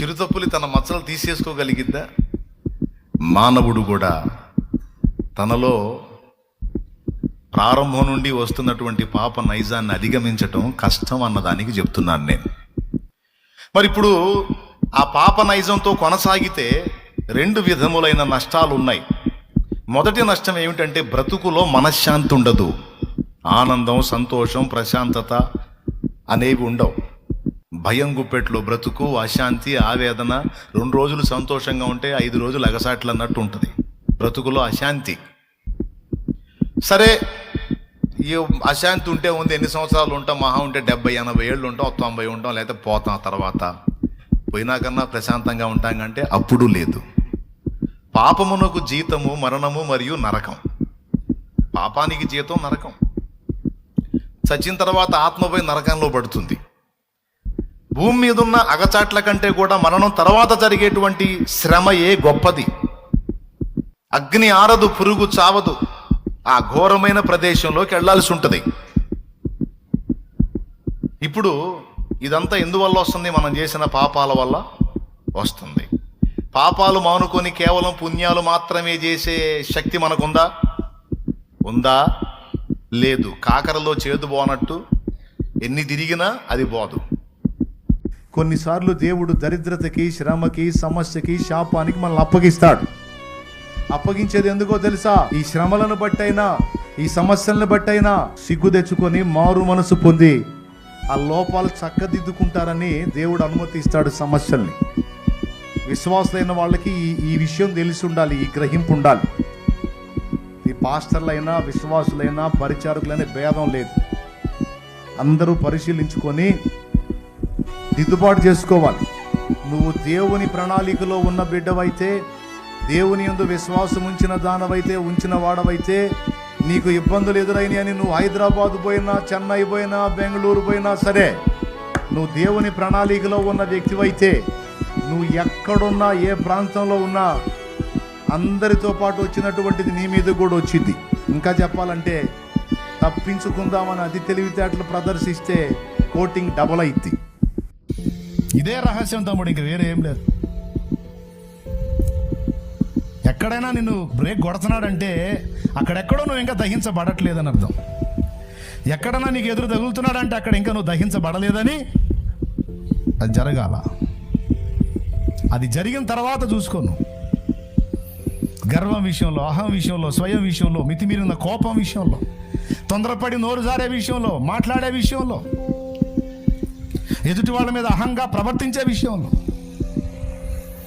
చిరుతపులి తన మచ్చలు తీసేసుకోగలిగిద్దా మానవుడు కూడా తనలో ప్రారంభం నుండి వస్తున్నటువంటి పాప నైజాన్ని అధిగమించటం కష్టం అన్నదానికి చెప్తున్నాను నేను. మరి ఇప్పుడు ఆ పాప నైజంతో కొనసాగితే రెండు విధములైన నష్టాలు ఉన్నాయి మొదటి నష్టం ఏమిటంటే బ్రతుకులో మనశ్శాంతి ఉండదు. ఆనందం సంతోషం ప్రశాంతత అనేవి ఉండవు. భయం గుప్పెట్లో బ్రతుకు అశాంతి ఆవేదన రెండు రోజులు సంతోషంగా ఉంటే ఐదు రోజులు అగసాట్లు అన్నట్టు ఉంటుంది. బ్రతుకులో అశాంతి. సరే ఈ అశాంతి ఉంటే ఉంది ఎన్ని సంవత్సరాలు ఉంటాం? మహా ఉంటే డెబ్బై ఎనభై ఏళ్ళు ఉంటాం తొంభై ఉంటాం లేకపోతే పోతాం తర్వాత. పోయినాకన్నా ప్రశాంతంగా ఉంటాం అంటే అప్పుడు లేదు. పాపమునకు జీతము మరణము మరియు నరకం. పాపానికి జీతం నరకం. చచ్చిన తర్వాత ఆత్మపై నరకంలో పడుతుంది. భూమి మీద ఉన్న అగచాట్ల కంటే కూడా మరణం తర్వాత జరిగేటువంటి శ్రమయే గొప్పది? అగ్ని ఆరదు పురుగు చావదు. ఆ ఘోరమైన ప్రదేశంలోకి వెళ్ళాల్సి ఉంటుంది. ఇప్పుడు ఇదంతా ఎందువల్ల వస్తుంది? మనం చేసిన పాపాల వల్ల వస్తుంది. పాపాలు మానుకొని కేవలం పుణ్యాలు మాత్రమే చేసే శక్తి మనకుందా? ఉందా? లేదు. కాకరలో చేదు పోనట్టు ఎన్ని తిరిగినా అది పోదు. కొన్నిసార్లు దేవుడు దరిద్రతకి శ్రమకి సమస్యకి శాపానికి మనల్ని అప్పగిస్తాడు. అప్పగించేది ఎందుకో తెలుసా? ఈ శ్రమలను బట్టైనా ఈ సమస్యలను బట్టైనా సిగ్గు తెచ్చుకొని మారు మనసు పొంది ఆ లోపాలు చక్కదిద్దుకుంటారని దేవుడు అనుమతిస్తాడు సమస్యల్ని. విశ్వాసులైన వాళ్ళకి ఈ ఈ విషయం తెలిసి ఉండాలి ఈ గ్రహింపు ఉండాలి ఈ పాస్టర్లైనా విశ్వాసులైనా పరిచారకులైనా భేదం లేదు. అందరూ పరిశీలించుకొని దిద్దుబాటు చేసుకోవాలి. నువ్వు దేవుని ప్రణాళికలో ఉన్న బిడ్డవైతే దేవుని ఎందు విశ్వాసం ఉంచిన దానవైతే ఉంచిన వాడవైతే నీకు ఇబ్బందులు ఎదురైనాయని నువ్వు హైదరాబాద్ పోయినా చెన్నై పోయినా బెంగళూరు పోయినా సరే నువ్వు దేవుని ప్రణాళికలో ఉన్న వ్యక్తివైతే నువ్వు ఎక్కడున్నా ఏ ప్రాంతంలో ఉన్నా అందరితో పాటు వచ్చినటువంటిది నీ మీద కూడా వచ్చింది. ఇంకా చెప్పాలంటే తప్పించుకుందామని అది తెలివితేటలు ప్రదర్శిస్తే కోటింగ్ డబల్ అయింది ఇదే రహస్యం తమ్ముడు ఇంక వేరే ఏం లేదు. ఎక్కడైనా నిన్ను బ్రేక్ కొడుతున్నాడంటే అక్కడెక్కడో నువ్వు ఇంకా దహించబడట్లేదని అర్థం. ఎక్కడైనా నీకు ఎదురు తగులుతున్నాడంటే అక్కడ ఇంకా నువ్వు దహించబడలేదని అది జరగాల. అది జరిగిన తర్వాత చూసుకోను గర్వం విషయంలో అహం విషయంలో స్వయం విషయంలో మితిమీరిన కోపం విషయంలో తొందరపడి నోరు జారే విషయంలో మాట్లాడే విషయంలో ఎదుటి వాళ్ళ మీద అహంగా ప్రవర్తించే విషయంలో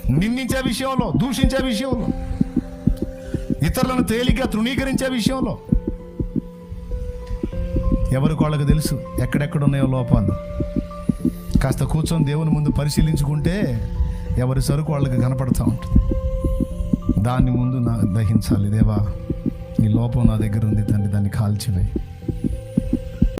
నిందించే విషయంలో దూషించే విషయంలో ఇతరులను తేలిగ్గా తృణీకరించే విషయంలో ఎవరికి వాళ్ళకి తెలుసు ఎక్కడెక్కడ ఉన్నాయో లోపాలు. కాస్త కూర్చొని దేవుని ముందు పరిశీలించుకుంటే ఎవరి సరుకు వాళ్ళకి కనపడుతూ ఉంటుంది. దాన్ని ముందు నా దహించాలి. దేవా ఈ లోపం నా దగ్గర ఉంది తండ్రి దాన్ని కాల్చివేయి.